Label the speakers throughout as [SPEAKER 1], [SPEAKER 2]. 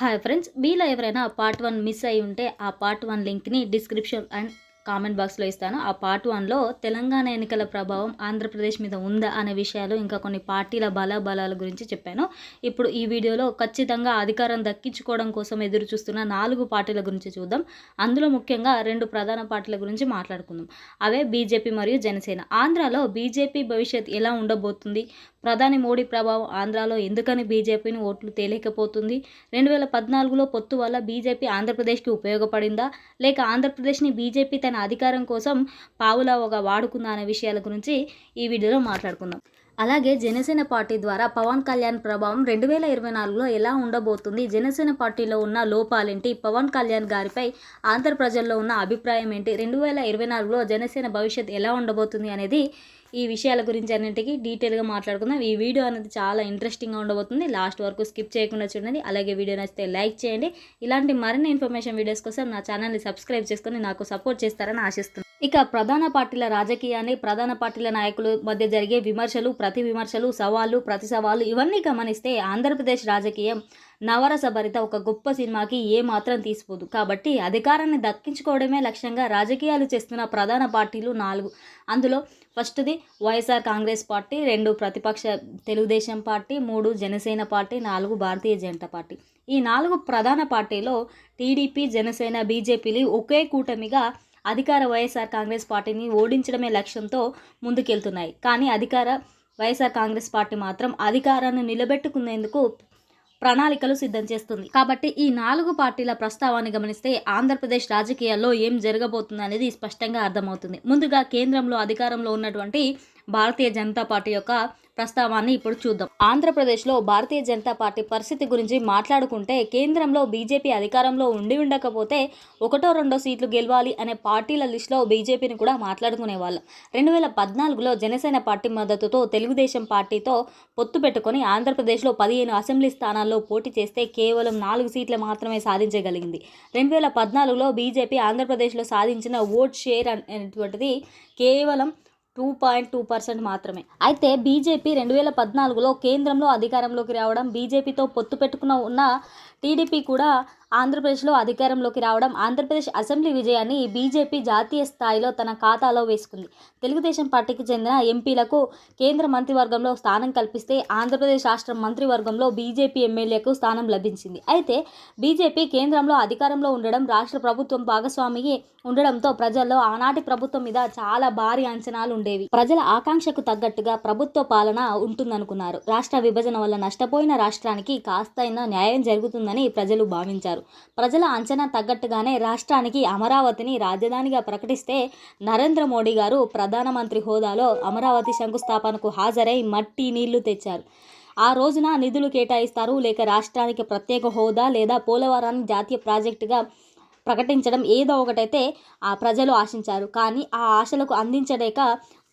[SPEAKER 1] Hi friends మీలో ఎవరైనా part one miss అయి ఉంటే ఆ పార్ట్ వన్ లింక్ని డిస్క్రిప్షన్ అండ్ కామెంట్ బాక్స్లో ఇస్తాను. ఆ పార్ట్ వన్లో తెలంగాణ ఎన్నికల ప్రభావం ఆంధ్రప్రదేశ్ మీద ఉందా అనే విషయాలు ఇంకా కొన్ని పార్టీల బల బలాల గురించి చెప్పాను. ఇప్పుడు ఈ వీడియోలో ఖచ్చితంగా అధికారం దక్కించుకోవడం కోసం ఎదురు చూస్తున్న నాలుగు పార్టీల గురించి చూద్దాం. అందులో ముఖ్యంగా రెండు ప్రధాన పార్టీల గురించి మాట్లాడుకుందాం. అవే బీజేపీ మరియు జనసేన. ఆంధ్రాలో బీజేపీ భవిష్యత్ ఎలా ఉండబోతుంది? ప్రధాని మోడీ ప్రభావం ఆంధ్రాలో ఎందుకని బీజేపీని ఓట్లు తేలేకపోతుంది? రెండు వేల పద్నాలుగులో పొత్తు వల్ల బీజేపీ ఆంధ్రప్రదేశ్కి ఉపయోగపడిందా? లేక ఆంధ్రప్రదేశ్ని బీజేపీ తన అధికారం కోసం పావులావగా వాడుకుందా అనే విషయాల గురించి ఈ వీడియోలో మాట్లాడుకుందాం. అలాగే జనసేన పార్టీ ద్వారా పవన్ కళ్యాణ్ ప్రభావం రెండు వేల ఇరవై నాలుగులో ఎలా ఉండబోతుంది? జనసేన పార్టీలో ఉన్న లోపాలేంటి? పవన్ కళ్యాణ్ గారిపై ఆంధ్ర ప్రజల్లో ఉన్న అభిప్రాయం ఏంటి? రెండు వేల ఇరవై నాలుగులో జనసేన భవిష్యత్ ఎలా ఉండబోతుంది అనేది ఈ విషయాల గురించి అన్నింటికి డీటెయిల్గా మాట్లాడుకుందాం. ఈ వీడియో అనేది చాలా ఇంట్రెస్టింగ్గా ఉండబోతుంది. లాస్ట్ వరకు స్కిప్ చేయకుండా చూడండి. అలాగే వీడియో నచ్చితే లైక్ చేయండి. ఇలాంటి మరిన్ని ఇన్ఫర్మేషన్ వీడియోస్ కోసం నా ఛానల్ని సబ్స్క్రైబ్ చేసుకొని నాకు సపోర్ట్ చేస్తారని ఆశిస్తున్నాను ఇక ప్రధాన పార్టీల రాజకీయాన్ని ప్రధాన పార్టీల నాయకుల మధ్య జరిగే విమర్శలు ప్రతి విమర్శలు సవాళ్ళు ప్రతి సవాళ్ళు ఇవన్నీ గమనిస్తే ఆంధ్రప్రదేశ్ రాజకీయం నవరస భరిత ఒక గొప్ప సినిమాకి ఏ మాత్రం తీసిపోదు. కాబట్టి అధికారాన్ని దక్కించుకోవడమే లక్ష్యంగా రాజకీయాలు చేస్తున్న ప్రధాన పార్టీలు నాలుగు. అందులో ఫస్ట్ది వైఎస్ఆర్ కాంగ్రెస్ పార్టీ రెండు ప్రతిపక్ష తెలుగుదేశం పార్టీ మూడు జనసేన పార్టీ నాలుగు భారతీయ జనతా పార్టీ. ఈ నాలుగు ప్రధాన పార్టీలో టీడీపీ జనసేన బీజేపీలు ఒకే కూటమిగా అధికార వైఎస్ఆర్ కాంగ్రెస్ పార్టీని ఓడించడమే లక్ష్యంతో ముందుకెళ్తున్నాయి. కానీ అధికార వైఎస్ఆర్ కాంగ్రెస్ పార్టీ మాత్రం అధికారాన్ని నిలబెట్టుకునేందుకు ప్రణాళికలు సిద్ధం చేస్తుంది. కాబట్టి ఈ నాలుగు పార్టీల ప్రస్తావాన్ని గమనిస్తే ఆంధ్రప్రదేశ్ రాజకీయాల్లో ఏం జరగబోతుంది అనేది స్పష్టంగా అర్థమవుతుంది. ముందుగా కేంద్రంలో అధికారంలో ఉన్నటువంటి భారతీయ జనతా పార్టీ యొక్క ప్రస్తావాన్ని ఇప్పుడు చూద్దాం. ఆంధ్రప్రదేశ్లో భారతీయ జనతా పార్టీ పరిస్థితి గురించి మాట్లాడుకుంటే కేంద్రంలో బీజేపీ అధికారంలో ఉండి ఉండకపోతే ఒకటో రెండో సీట్లు గెలవాలి అనే పార్టీల లిస్టులో బీజేపీని కూడా మాట్లాడుకునేవాళ్ళం రెండు వేల పద్నాలుగులో జనసేన పార్టీ మద్దతుతో తెలుగుదేశం పార్టీతో పొత్తు పెట్టుకొని ఆంధ్రప్రదేశ్లో పదిహేను అసెంబ్లీ స్థానాల్లో పోటీ చేస్తే కేవలం నాలుగు సీట్లు మాత్రమే సాధించగలిగింది. రెండు వేల పద్నాలుగులో బీజేపీ ఆంధ్రప్రదేశ్లో సాధించిన ఓట్ షేర్ అనేటువంటిది కేవలం టూ పాయింట్ టూ పర్సెంట్ మాత్రమే. అయితే బీజేపీ రెండు వేల పద్నాలుగులో కేంద్రంలో అధికారంలోకి రావడం బీజేపీతో పొత్తు పెట్టుకున్న ఉన్న టీడీపీ కూడా ఆంధ్రప్రదేశ్లో అధికారంలోకి రావడం ఆంధ్రప్రదేశ్ అసెంబ్లీ విజయాన్ని బీజేపీ జాతీయ స్థాయిలో తన ఖాతాలో వేసుకుంది. తెలుగుదేశం పార్టీకి చెందిన ఎంపీలకు కేంద్ర మంత్రివర్గంలో స్థానం కల్పిస్తే ఆంధ్రప్రదేశ్ రాష్ట్ర మంత్రివర్గంలో బీజేపీ ఎమ్మెల్యేకు స్థానం లభించింది. అయితే బీజేపీ కేంద్రంలో అధికారంలో ఉండడం రాష్ట్ర ప్రభుత్వం భాగస్వామి ఉండడంతో ప్రజల్లో ఆనాటి ప్రభుత్వం మీద చాలా భారీ అంచనాలు ఉండేవి. ప్రజల ఆకాంక్షకు తగ్గట్టుగా ప్రభుత్వ పాలన ఉంటుందనుకున్నారు. రాష్ట్ర విభజన వల్ల నష్టపోయిన రాష్ట్రానికి కాస్తైనా న్యాయం జరుగుతుందని ప్రజలు భావించారు. ప్రజల అంచనా తగ్గట్టుగానే రాష్ట్రానికి అమరావతిని రాజధానిగా ప్రకటిస్తే నరేంద్ర మోడీ గారు ప్రధానమంత్రి హోదాలో అమరావతి శంకుస్థాపనకు హాజరై మట్టి నీళ్ళు తెచ్చారు. ఆ రోజున నిధులు కేటాయిస్తారు. లేక రాష్ట్రానికి ప్రత్యేక హోదా లేదా పోలవరాన్ని జాతీయ ప్రాజెక్టుగా ప్రకటించడం ఏదో ఒకటైతే ఆ ప్రజలు ఆశించారు. కానీ ఆ ఆశలకు అందించలేక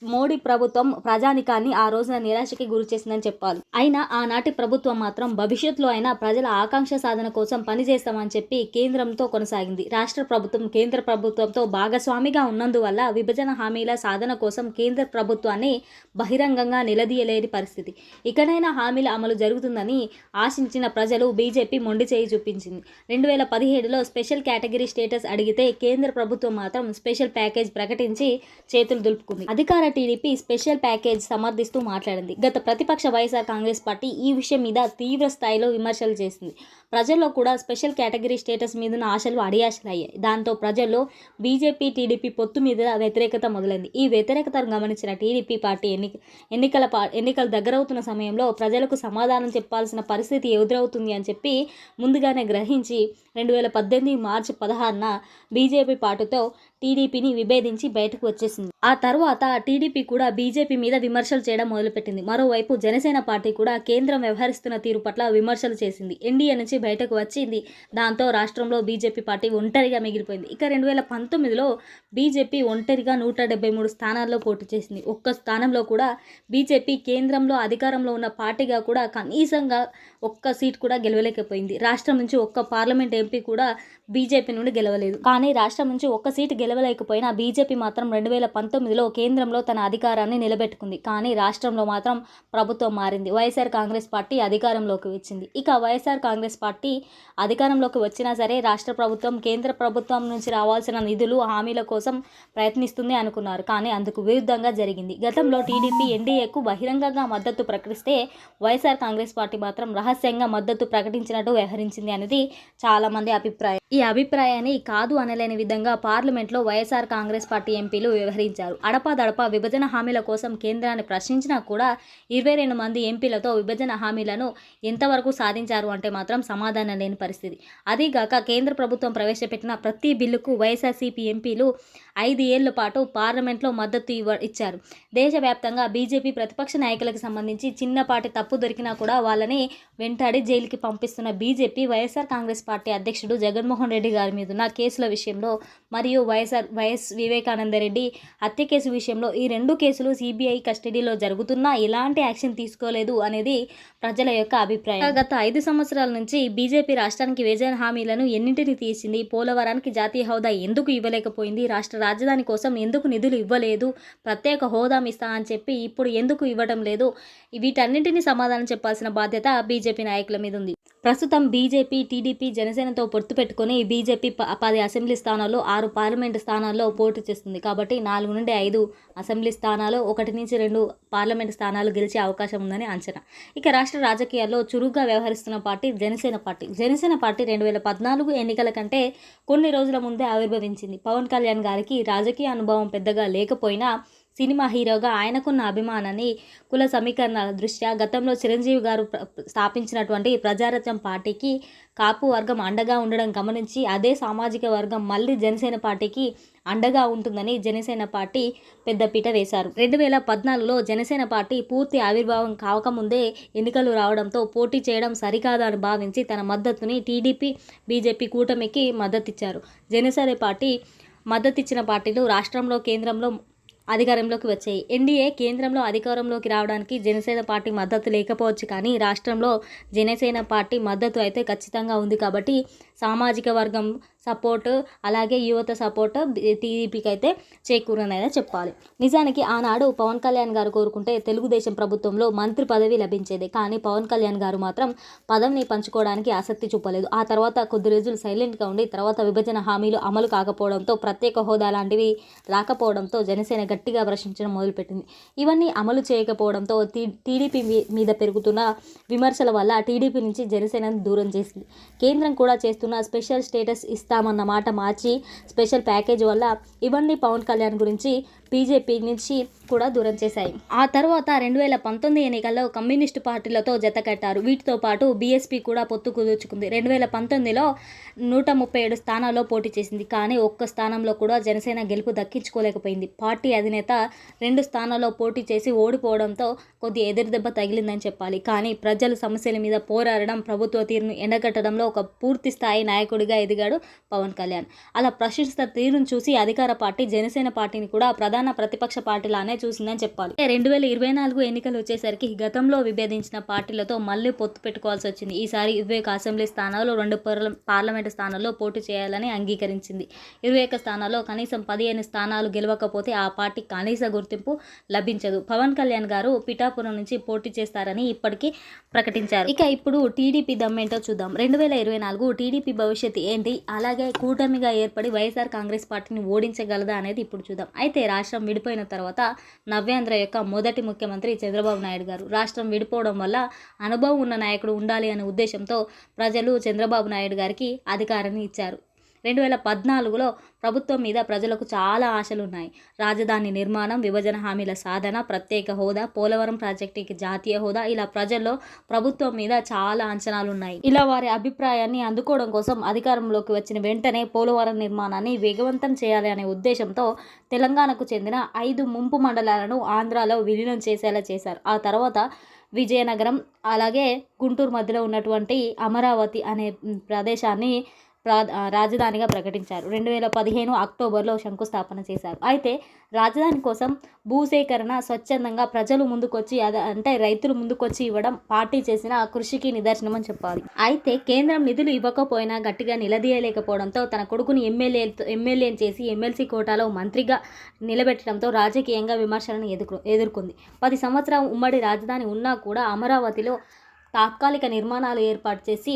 [SPEAKER 1] మోడీ ప్రభుత్వం ప్రజానికాన్ని ఆ రోజున నిరాశకి గురి చేసిందని చెప్పాలి. అయినా ఆనాటి ప్రభుత్వం మాత్రం భవిష్యత్తులో అయినా ప్రజల ఆకాంక్ష సాధన కోసం పనిచేస్తామని చెప్పి కేంద్రంతో కొనసాగింది. రాష్ట్ర ప్రభుత్వం కేంద్ర ప్రభుత్వంతో భాగస్వామిగా ఉన్నందువల్ల విభజన హామీల సాధన కోసం కేంద్ర ప్రభుత్వాన్ని బహిరంగంగా నిలదీయలేని పరిస్థితి. ఇకనైనా హామీల అమలు జరుగుతుందని ఆశించిన ప్రజలు బీజేపీ మొండి చేయి చూపించింది. రెండు వేల పదిహేడులో స్పెషల్ కేటగిరీ స్టేటస్ అడిగితే కేంద్ర ప్రభుత్వం మాత్రం స్పెషల్ ప్యాకేజ్ ప్రకటించి చేతులు దులుపుకుంది. అధికార టీడీపీ స్పెషల్ ప్యాకేజ్ సమర్థిస్తూ మాట్లాడింది. గత ప్రతిపక్ష వైఎస్ఆర్ కాంగ్రెస్ పార్టీ ఈ విషయం మీద తీవ్ర స్థాయిలో విమర్శలు చేసింది. ప్రజల్లో కూడా స్పెషల్ కేటగిరీ స్టేటస్ మీద ఆశలు అడియాశలు అయ్యాయి దాంతో ప్రజల్లో బీజేపీ టీడీపీ పొత్తు మీద వ్యతిరేకత మొదలైంది. ఈ వ్యతిరేకతను గమనించిన టీడీపీ పార్టీ ఎన్నిక ఎన్నికల ఎన్నికలు దగ్గరవుతున్న సమయంలో ప్రజలకు సమాధానం చెప్పాల్సిన పరిస్థితి ఎదురవుతుంది అని చెప్పి ముందుగానే గ్రహించి రెండు వేల పద్దెనిమిది మార్చి పదహారున బీజేపీ పార్టీతో టీడీపీని విభేదించి బయటకు వచ్చేసింది. ఆ తర్వాత టీడీపీ కూడా బీజేపీ మీద విమర్శలు చేయడం మొదలుపెట్టింది. మరోవైపు జనసేన పార్టీ కూడా కేంద్రం వ్యవహరిస్తున్న తీరు పట్ల విమర్శలు చేసింది. ఎన్డీఏ నుంచి బయటకు వచ్చింది. దాంతో రాష్ట్రంలో బీజేపీ పార్టీ ఒంటరిగా మిగిలిపోయింది. ఇక రెండు వేల పంతొమ్మిదిలో బీజేపీ ఒంటరిగా నూట డెబ్బై మూడు స్థానాల్లో పోటీ చేసింది. ఒక్క స్థానంలో కూడా బీజేపీ కేంద్రంలో అధికారంలో ఉన్న పార్టీగా కూడా కనీసంగా ఒక్క సీట్ కూడా గెలవలేకపోయింది. రాష్ట్రం నుంచి ఒక్క పార్లమెంట్ ఎంపీ కూడా బీజేపీ నుండి గెలవలేదు. కానీ రాష్ట్రం నుంచి ఒక్క సీటు గెలవలేకపోయినా బీజేపీ మాత్రం రెండు వేల పంతొమ్మిదిలో కేంద్రంలో తన అధికారాన్ని నిలబెట్టుకుంది. కానీ రాష్ట్రంలో మాత్రం ప్రభుత్వం మారింది. వైఎస్ఆర్ కాంగ్రెస్ పార్టీ అధికారంలోకి వచ్చింది. ఇక వైఎస్ఆర్ కాంగ్రెస్ పార్టీ అధికారంలోకి వచ్చినా సరే రాష్ట్ర ప్రభుత్వం కేంద్ర ప్రభుత్వం నుంచి రావాల్సిన నిధులు హామీల కోసం ప్రయత్నిస్తుంది అనుకున్నారు. కానీ అందుకు విరుద్ధంగా జరిగింది. గతంలో టీడీపీ ఎన్డీఏకు బహిరంగంగా మద్దతు ప్రకటిస్తే వైఎస్ఆర్ కాంగ్రెస్ పార్టీ మాత్రం రహస్యంగా మద్దతు ప్రకటించినట్టు వ్యవహరించింది అనేది చాలామంది అభిప్రాయం. ఈ అభిప్రాయాన్ని కాదు అనలేని విధంగా పార్లమెంట్లో వైఎస్ఆర్ కాంగ్రెస్ పార్టీ ఎంపీలు వ్యవహరించారు. అడపాదడపా విభజన హామీల కోసం కేంద్రాన్ని ప్రశ్నించినా కూడా ఇరవై రెండు మంది ఎంపీలతో విభజన హామీలను ఎంతవరకు సాధించారు అంటే మాత్రం సమాధానం లేని పరిస్థితి. అదీగాక కేంద్ర ప్రభుత్వం ప్రవేశపెట్టిన ప్రతి బిల్లుకు వైఎస్ఆర్సీపీ ఎంపీలు ఐదు ఏళ్ళ పాటు పార్లమెంట్లో మద్దతు ఇవ్వ ఇచ్చారు. దేశవ్యాప్తంగా బీజేపీ ప్రతిపక్ష నాయకులకు సంబంధించి చిన్నపాటి తప్పు దొరికినా కూడా వాళ్ళని వెంటాడి జైలుకి పంపిస్తున్న బీజేపీ వైఎస్ఆర్ కాంగ్రెస్ పార్టీ అధ్యక్షుడు జగన్మోహన్ రెడ్డి గారి మీద ఉన్న కేసుల విషయంలో మరియు వైఎస్ఆర్ వైఎస్ వివేకానంద రెడ్డి హత్య కేసు విషయంలో ఈ రెండు కేసులు సిబిఐ కస్టడీలో జరుగుతున్నా ఎలాంటి యాక్షన్ తీసుకోలేదు అనేది ప్రజల యొక్క అభిప్రాయం. గత ఐదు సంవత్సరాల నుంచి బీజేపీ రాష్ట్రానికి విభజన హామీలను ఎన్నింటిని తీసింది? పోలవరానికి జాతీయ హోదా ఎందుకు ఇవ్వలేకపోయింది? రాష్ట్ర రాజధాని కోసం ఎందుకు నిధులు ఇవ్వలేదు? ప్రత్యేక హోదా ఇస్తా అని చెప్పి ఇప్పుడు ఎందుకు ఇవ్వడం లేదు? వీటన్నింటినీ సమాధానం చెప్పాల్సిన బాధ్యత బీజేపీ నాయకుల మీద ఉంది. ప్రస్తుతం బీజేపీ టీడీపీ జనసేనతో పొత్తు పెట్టుకుని బీజేపీ ప- పది అసెంబ్లీ స్థానాల్లో ఆరు పార్లమెంటు స్థానాల్లో పోటీ చేస్తుంది. కాబట్టి నాలుగు నుండి ఐదు అసెంబ్లీ స్థానాలు ఒకటి నుంచి రెండు పార్లమెంటు స్థానాలు గెలిచే అవకాశం ఉందని అంచనా. ఇక రాష్ట్ర రాజకీయాల్లో చురుగ్గా వ్యవహరిస్తున్న party Janasena party. Janasena party రెండు వేల పద్నాలుగు ఎన్నికల కంటే కొన్ని రోజుల ముందే ఆవిర్భవించింది. పవన్ కళ్యాణ్ గారికి రాజకీయ అనుభవం పెద్దగా లేకపోయినా సినిమా హీరోగా ఆయనకున్న అభిమానాన్ని కుల సమీకరణాల దృష్ట్యా గతంలో చిరంజీవి గారు స్థాపించినటువంటి ప్రజారత్నం పార్టీకి కాపు వర్గం అండగా ఉండడం గమనించి అదే సామాజిక వర్గం మళ్ళీ జనసేన పార్టీకి అండగా ఉంటుందని జనసేన పార్టీ పెద్దపీట వేశారు. రెండు వేల పద్నాలుగులో జనసేన పార్టీ పూర్తి ఆవిర్భావం కావకముందే ఎన్నికలు రావడంతో పోటీ చేయడం సరికాదని భావించి తన మద్దతుని టీడీపీ బీజేపీ కూటమికి మద్దతిచ్చారు. జనసేన పార్టీ మద్దతిచ్చిన పార్టీలు రాష్ట్రంలో కేంద్రంలో అధికారంలోకి వచ్చాయి. ఎన్డీఏ కేంద్రంలో అధికారంలోకి రావడానికి జనసేన పార్టీ మద్దతు లేకపోవచ్చు కానీ రాష్ట్రంలో జనసేన పార్టీ మద్దతు అయితే ఖచ్చితంగా ఉంది కాబట్టి సామాజిక వర్గం సపోర్ట్ అలాగే యువత సపోర్ట్ టీడీపీకి అయితే చేకూరనైనా చెప్పాలి. నిజానికి ఆనాడు పవన్ కళ్యాణ్ గారు కోరుకుంటే తెలుగుదేశం ప్రభుత్వంలో మంత్రి పదవి లభించేది. కానీ పవన్ కళ్యాణ్ గారు మాత్రం పదవిని పంచుకోవడానికి ఆసక్తి చూపలేదు. ఆ తర్వాత కొద్ది రోజులు సైలెంట్గా ఉండి తర్వాత విభజన హామీలు అమలు కాకపోవడంతో ప్రత్యేక హోదా లాంటివి రాకపోవడంతో జనసేన గట్టిగా ప్రశ్నించడం మొదలుపెట్టింది. ఇవన్నీ అమలు చేయకపోవడంతో టీడీపీ మీ- మీద పెరుగుతున్న విమర్శల వల్ల టీడీపీ నుంచి జనసేనను దూరం చేసింది. కేంద్రం కూడా చేస్తున్న స్పెషల్ స్టేటస్ ఇస్తా ఇస్తామన్న మాట మార్చి స్పెషల్ ప్యాకేజ్ వల్ల ఇవన్నీ పవన్ కళ్యాణ్ గురించి బీజేపీ నుంచి కూడా దూరం చేశాయి. ఆ తర్వాత రెండు వేల పంతొమ్మిది ఎన్నికల్లో కమ్యూనిస్టు పార్టీలతో జత కట్టారు. వీటితో పాటు బీఎస్పీ కూడా పొత్తు కుదుర్చుకుంది. రెండు వేల పంతొమ్మిదిలో నూట ముప్పై ఏడు స్థానాల్లో పోటీ చేసింది. కానీ ఒక్క స్థానంలో కూడా జనసేన గెలుపు దక్కించుకోలేకపోయింది. పార్టీ అధినేత రెండు స్థానాల్లో పోటీ చేసి ఓడిపోవడంతో కొద్ది ఎదురుదెబ్బ తగిలిందని చెప్పాలి. కానీ ప్రజలు సమస్యల మీద పోరాడడం ప్రభుత్వ తీరును ఎండగట్టడంలో ఒక పూర్తి స్థాయి నాయకుడిగా ఎదిగాడు పవన్ కళ్యాణ్. అలా ప్రశంస తీరును చూసి అధికార పార్టీ జనసేన పార్టీని కూడా ప్రధాన ప్రతిపక్ష పార్టీలానే చూసిందని చెప్పాలి. రెండు వేల ఇరవై నాలుగు ఎన్నికలు వచ్చేసరికి గతంలో విభేదించిన పార్టీలతో మళ్ళీ పొత్తు పెట్టుకోవాల్సి వచ్చింది. ఈసారి ఇరవై ఒక అసెంబ్లీ స్థానాల్లో రెండు పార్లమెంటు స్థానాల్లో పోటీ చేయాలని అంగీకరించింది. ఇరవై ఒక్క స్థానాల్లో కనీసం పదిహేను స్థానాలు గెలవకపోతే ఆ పార్టీ కనీస గుర్తింపు లభించదు. పవన్ కళ్యాణ్ గారు పిఠాపురం నుంచి పోటీ చేస్తారని ఇప్పటికీ ప్రకటించారు. ఇక ఇప్పుడు టీడీపీ దమ్మేంటో చూద్దాం. రెండు వేల ఇరవై నాలుగు టీడీపీ భవిష్యత్తు ఏంటి? అలా అలాగే కూటమిగా ఏర్పడి వైఎస్ఆర్ కాంగ్రెస్ పార్టీని ఓడించగలదా అనేది ఇప్పుడు చూద్దాం. అయితే రాష్ట్రం విడిపోయిన తర్వాత నవ్యాంధ్ర యొక్క మొదటి ముఖ్యమంత్రి చంద్రబాబు నాయుడు గారు రాష్ట్రం విడిపోవడం వల్ల అనుభవం ఉన్న నాయకుడు ఉండాలి అనే ఉద్దేశంతో ప్రజలు చంద్రబాబు నాయుడు గారికి అధికారాన్ని ఇచ్చారు. రెండు వేల పద్నాలుగులో ప్రభుత్వం మీద ప్రజలకు చాలా ఆశలున్నాయి. రాజధాని నిర్మాణం విభజన హామీల సాధన ప్రత్యేక హోదా పోలవరం ప్రాజెక్టుకి జాతీయ హోదా ఇలా ప్రజల్లో ప్రభుత్వం మీద చాలా అంచనాలు ఉన్నాయి ఇలా వారి అభిప్రాయాన్ని అందుకోవడం కోసం అధికారంలోకి వచ్చిన వెంటనే పోలవరం నిర్మాణాన్ని వేగవంతం చేయాలి అనే ఉద్దేశంతో తెలంగాణకు చెందిన ఐదు ముంపు మండలాలను ఆంధ్రాలో విలీనం చేసేలా చేశారు. ఆ తర్వాత విజయనగరం అలాగే గుంటూరు మధ్యలో ఉన్నటువంటి అమరావతి అనే ప్రదేశాన్ని రాజధానిగా ప్రకటించారు. రెండు వేల పదిహేను అక్టోబర్లో శంకుస్థాపన చేశారు. అయితే రాజధాని కోసం భూసేకరణ స్వచ్ఛందంగా ప్రజలు ముందుకొచ్చి అద అంటే రైతులు ముందుకొచ్చి ఇవ్వడం పార్టీ చేసిన కృషికి నిదర్శనం అని చెప్పాలి. అయితే కేంద్రం నిధులు ఇవ్వకపోయినా గట్టిగా నిలదీయలేకపోవడంతో తన కొడుకుని ఎమ్మెల్యే ఎమ్మెల్యేని చేసి ఎమ్మెల్సీ కోటాలో మంత్రిగా నిలబెట్టడంతో రాజకీయంగా విమర్శలను ఎదుర్కొ ఎదుర్కొంది. పది సంవత్సరం ఉమ్మడి రాజధాని ఉన్నా కూడా అమరావతిలో తాత్కాలిక నిర్మాణాలు ఏర్పాటు చేసి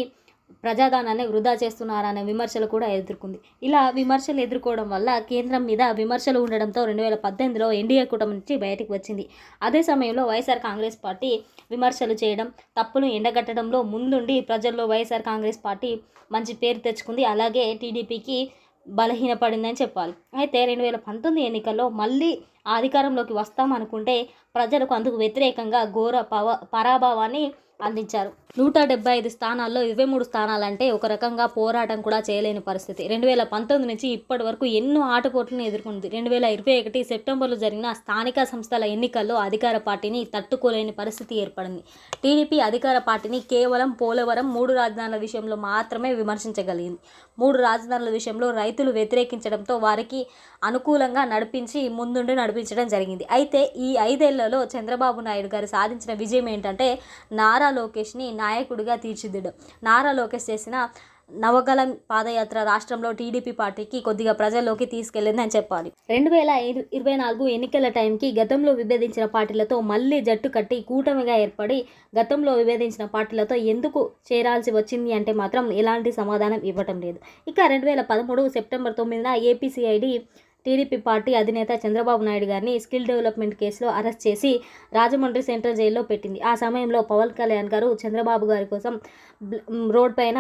[SPEAKER 1] ప్రజాదానాన్ని వృధా చేస్తున్నారనే విమర్శలు కూడా ఎదుర్కొంది. ఇలా విమర్శలు ఎదుర్కోవడం వల్ల కేంద్రం మీద విమర్శలు ఉండడంతో రెండు వేల పద్దెనిమిదిలో ఎన్డీఏ కూటమి నుంచి బయటకు వచ్చింది. అదే సమయంలో వైఎస్ఆర్ కాంగ్రెస్ పార్టీ విమర్శలు చేయడం తప్పును ఎండగట్టడంలో ముందుండి ప్రజల్లో వైఎస్ఆర్ కాంగ్రెస్ పార్టీ మంచి పేరు తెచ్చుకుంది. అలాగే టీడీపీకి బలహీనపడిందని చెప్పాలి. అయితే రెండు వేల పంతొమ్మిది ఎన్నికల్లో మళ్ళీ అధికారంలోకి వస్తామనుకుంటే ప్రజలకు అందుకు వ్యతిరేకంగా ఘోర పవ పరాభవాన్ని అందించారు. నూట డెబ్బై ఐదు స్థానాల్లో ఇరవై మూడు స్థానాలంటే ఒక రకంగా పోరాటం కూడా చేయలేని పరిస్థితి. రెండు వేల పంతొమ్మిది నుంచి ఇప్పటి వరకు ఎన్నో ఆటపోట్లను ఎదుర్కొంది. రెండు వేల ఇరవై ఒకటి సెప్టెంబర్లో జరిగిన స్థానిక సంస్థల ఎన్నికల్లో అధికార పార్టీని తట్టుకోలేని పరిస్థితి ఏర్పడింది. టీడీపీ అధికార పార్టీని కేవలం పోలవరం మూడు రాజధానుల విషయంలో మాత్రమే విమర్శించగలిగింది. మూడు రాజధానుల విషయంలో రైతులు వ్యతిరేకించడంతో వారికి అనుకూలంగా నడిపించి ముందుండి నడిపించడం జరిగింది. అయితే ఈ ఐదేళ్ళలో చంద్రబాబు నాయుడు గారు సాధించిన విజయం ఏంటంటే నారా లోకేష్ని నాయకుడిగా తీర్చిదిద్దడం. నారా లోకేష్ చేసిన నవగలం పాదయాత్ర రాష్ట్రంలో టీడీపీ పార్టీకి కొద్దిగా ప్రజల్లోకి తీసుకెళ్ళిందని చెప్పాలి. రెండు వేల ఇరవై నాలుగు ఎన్నికల టైంకి గతంలో విభేదించిన పార్టీలతో మళ్ళీ జట్టు కట్టి కూటమిగా ఏర్పడి గతంలో విభేదించిన పార్టీలతో ఎందుకు చేరాల్సి వచ్చింది అంటే మాత్రం ఎలాంటి సమాధానం ఇవ్వటం లేదు. ఇక రెండు వేల పదమూడు సెప్టెంబర్ తొమ్మిదిన ఏపీసీఐడి టీడీపీ పార్టీ అధినేత చంద్రబాబు నాయుడు గారిని స్కిల్ డెవలప్మెంట్ కేసులో అరెస్ట్ చేసి రాజమండ్రి సెంట్రల్ జైల్లో పెట్టింది. ఆ సమయంలో పవన్ కళ్యాణ్ గారు చంద్రబాబు గారి కోసం రోడ్ పైన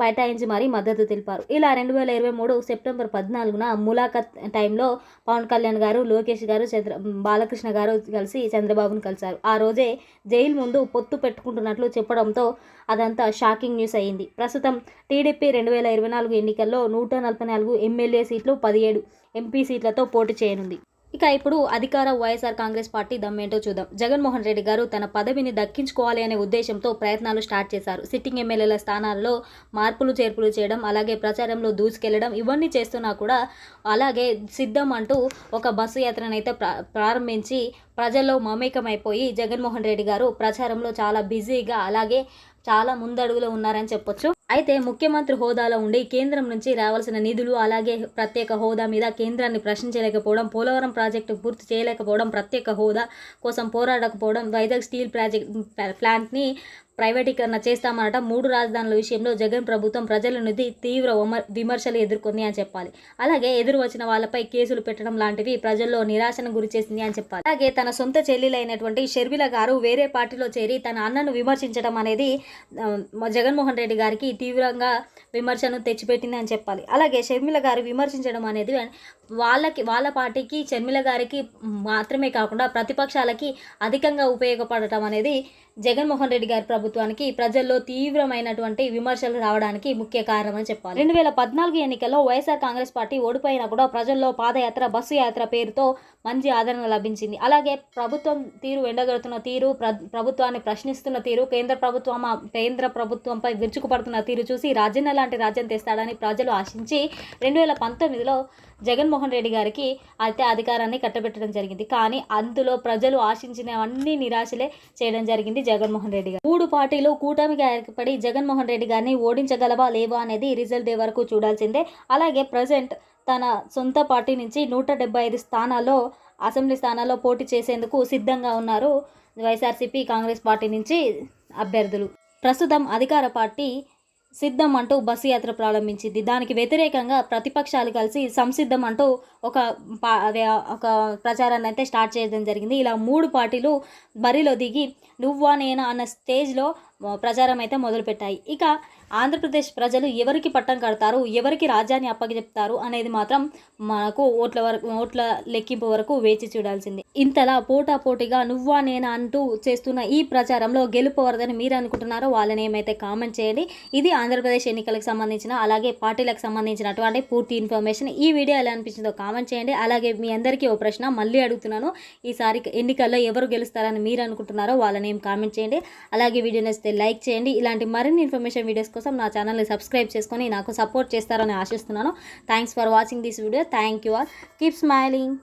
[SPEAKER 1] బైఠాయించి మరీ మద్దతు తెలిపారు. ఇలా రెండు వేల ఇరవై మూడు సెప్టెంబర్ పద్నాలుగున ములాఖత్ టైంలో పవన్ కళ్యాణ్ గారు లోకేష్ గారు చంద్ర బాలకృష్ణ గారు కలిసి చంద్రబాబును కలిశారు. ఆ రోజే జైలు ముందు పొత్తు పెట్టుకుంటున్నట్లు చెప్పడంతో అదంతా షాకింగ్ న్యూస్ అయింది. ప్రస్తుతం టీడీపీ రెండు వేల ఇరవై నాలుగు ఎన్నికల్లో నూట నలభై నాలుగు ఎమ్మెల్యే సీట్లు పదిహేడు ఎంపీ సీట్లతో పోటీ చేయనుంది. ఇక ఇప్పుడు అధికార వైఎస్ఆర్ కాంగ్రెస్ పార్టీ దమ్మేంటో చూద్దాం. జగన్మోహన్ రెడ్డి గారు తన పదవిని దక్కించుకోవాలి అనే ఉద్దేశంతో ప్రయత్నాలు స్టార్ట్ చేశారు. సిట్టింగ్ ఎమ్మెల్యేల స్థానాల్లో మార్పులు చేర్పులు చేయడం అలాగే ప్రచారంలో దూసుకెళ్ళడం ఇవన్నీ చేస్తున్నా కూడా అలాగే సిద్ధం అంటూ ఒక బస్సు యాత్రనైతే ప్రా ప్రారంభించి ప్రజల్లో మమేకమైపోయి జగన్మోహన్ రెడ్డి గారు ప్రచారంలో చాలా బిజీగా అలాగే చాలా ముందడుగులో ఉన్నారని చెప్పొచ్చు. అయితే ముఖ్యమంత్రి హోదాలో ఉండి కేంద్రం నుంచి రావాల్సిన నిధులు అలాగే ప్రత్యేక హోదా మీద కేంద్రాన్ని ప్రశ్నించలేకపోవడం పోలవరం ప్రాజెక్టు పూర్తి చేయలేకపోవడం ప్రత్యేక హోదా కోసం పోరాడకపోవడం వైజాగ్ స్టీల్ ప్రాజెక్ట్ ప్లాంట్ని ప్రైవేటీకరణ చేస్తామనటం మూడు రాజధానుల విషయంలో జగన్ ప్రభుత్వం ప్రజల నుండి తీవ్ర విమర్శలు ఎదుర్కొంది అని చెప్పాలి. అలాగే ఎదురు వచ్చిన వాళ్ళపై కేసులు పెట్టడం లాంటివి ప్రజల్లో నిరాశను గురి చేసింది అని చెప్పాలి. అలాగే తన సొంత చెల్లెలైనటువంటి షర్మిల గారు వేరే పార్టీలో చేరి తన అన్నను విమర్శించడం అనేది జగన్మోహన్ రెడ్డి గారికి తీవ్రంగా విమర్శను తెచ్చిపెట్టింది అని చెప్పాలి. అలాగే షర్మిల గారు విమర్శించడం అనేది వాళ్ళకి వాళ్ళ పార్టీకి షర్మిల గారికి మాత్రమే కాకుండా ప్రతిపక్షాలకి అధికంగా ఉపయోగపడటం అనేది జగన్మోహన్ రెడ్డి గారి ప్రభుత్వానికి ప్రజల్లో తీవ్రమైనటువంటి విమర్శలు రావడానికి ముఖ్య కారణమని చెప్పాలి. రెండు వేల పద్నాలుగు ఎన్నికల్లో వైఎస్ఆర్ కాంగ్రెస్ పార్టీ ఓడిపోయినా కూడా ప్రజల్లో పాదయాత్ర బస్సు యాత్ర పేరుతో మంచి ఆదరణ లభించింది. అలాగే ప్రభుత్వం తీరు ఎండగడుతున్న తీరు ప్రభుత్వాన్ని ప్రశ్నిస్తున్న తీరు కేంద్ర ప్రభుత్వం కేంద్ర ప్రభుత్వంపై విరుచుకుపడుతున్న తీరు చూసి రాజన్న లాంటి రాజ్యం తెస్తాడని ప్రజలు ఆశించి రెండు వేల పంతొమ్మిదిలో జగన్మోహన్ రెడ్డి గారికి అయితే అధికారాన్ని కట్టబెట్టడం జరిగింది. కానీ అందులో ప్రజలు ఆశించినవన్నీ నిరాశలే చేయడం జరిగింది జగన్మోహన్ రెడ్డి గారు. మూడు పార్టీలు కూటమిగా ఏర్పడి జగన్మోహన్ రెడ్డి గారిని ఓడించగలవా లేవా అనేది రిజల్ట్ డే వరకు చూడాల్సిందే. అలాగే ప్రజెంట్ తన సొంత పార్టీ నుంచి నూట డెబ్బై ఐదు స్థానాల్లో అసెంబ్లీ స్థానాల్లో పోటీ చేసేందుకు సిద్ధంగా ఉన్నారు వైఎస్ఆర్సీపీ కాంగ్రెస్ పార్టీ నుంచి అభ్యర్థులు. ప్రస్తుతం అధికార పార్టీ సిద్ధం అంటూ బస్సు యాత్ర ప్రారంభించింది. దానికి వ్యతిరేకంగా ప్రతిపక్షాలు కలిసి సంసిద్ధం అంటూ ఒక పా- ఒక ప్రచారాన్ని అయితే స్టార్ట్ చేయడం జరిగింది. ఇలా మూడు పార్టీలు బరిలో దిగి నువ్వా నేనా అన్న స్టేజ్లో ప్రచారం అయితే మొదలుపెట్టాయి. ఇక ఆంధ్రప్రదేశ్ ప్రజలు ఎవరికి పట్టం కడతారు ఎవరికి రాజ్యాన్ని అప్పగిచెప్తారు అనేది మాత్రం మనకు ఓట్ల వరకు ఓట్ల లెక్కింపు వరకు వేచి చూడాల్సింది. ఇంతలా పోటా పోటీగా నువ్వా నేనా అంటూ చేస్తున్న ఈ ప్రచారంలో గెలుపవరదని మీరు అనుకుంటున్నారో వాళ్ళని ఏమైతే కామెంట్ చేయండి. ఇది ఆంధ్రప్రదేశ్ ఎన్నికలకు సంబంధించిన అలాగే పార్టీలకు సంబంధించినటువంటి పూర్తి ఇన్ఫర్మేషన్. ఈ వీడియో ఎలా అనిపించిందో కామెంట్ చేయండి. అలాగే మీ అందరికీ ఓ ప్రశ్న మళ్ళీ అడుగుతున్నాను. ఈసారి ఎన్నికల్లో ఎవరు గెలుస్తారని మీరు అనుకుంటున్నారో వాళ్ళని ఏం కామెంట్ చేయండి. అలాగే వీడియో నచ్చితే నచ్చితే లైక్ చేయండి. ఇలాంటి మరిన్ని ఇన్ఫర్మేషన్ వీడియోస్ కోసం నా ఛానల్ని సబ్స్క్రైబ్ చేసుకొని నాకు సపోర్ట్ చేస్తారని ఆశిస్తున్నాను. Thanks for watching this video thank you all keep smiling